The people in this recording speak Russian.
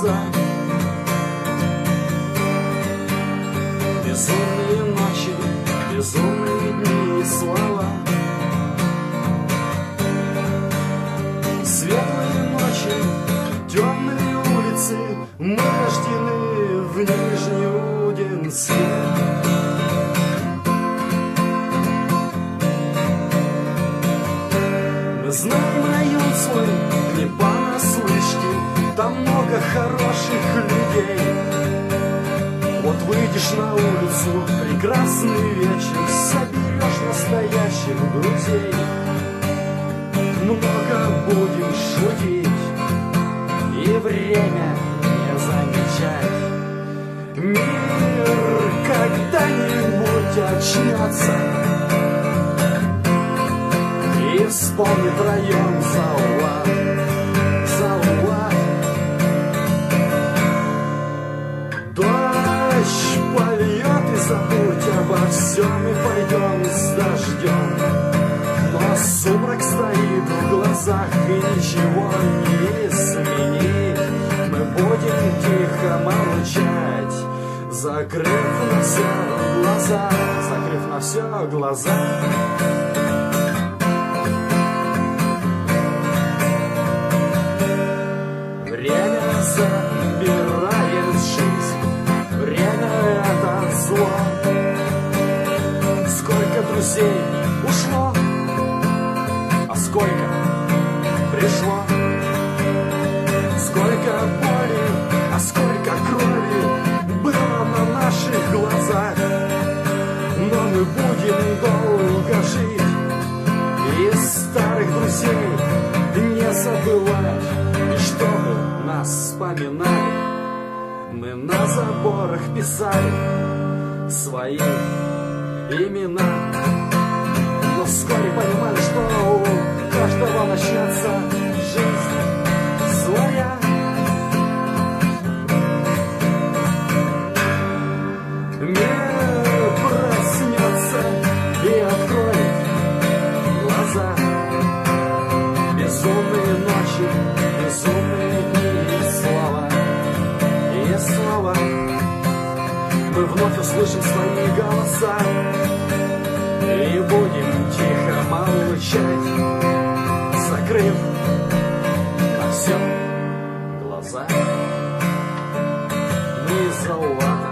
глаза. Безумные ночи, безумные дни и слова. Светлые ночи, темные улицы Мы рождены в Нижнеудинске хороших людей. Вот выйдешь на улицу, прекрасный вечер Соберешь настоящих друзей. Много будем шутить И время не замечать. Мир когда-нибудь очнется и вспомнит район Заула. Сумрак стоит в глазах И ничего не изменить Мы будем тихо молчать Закрыв на все глаза Закрыв на все глаза Время забирает жизнь, время это зло. Сколько друзей ушло, сколько пришло. Сколько боли, а сколько крови было на наших глазах. Но мы будем долго жить и старых друзей не забывать. Чтобы нас вспоминали, мы на заборах писали свои имена. Но вскоре понимали, что каждого начнется жизнь своя. Мир проснется и откроет глаза. Безумные ночи, безумные дни и слова, и слова. Мы вновь услышим свои голоса и будем тихо молчать, закрыв на все глаза. Мы золото,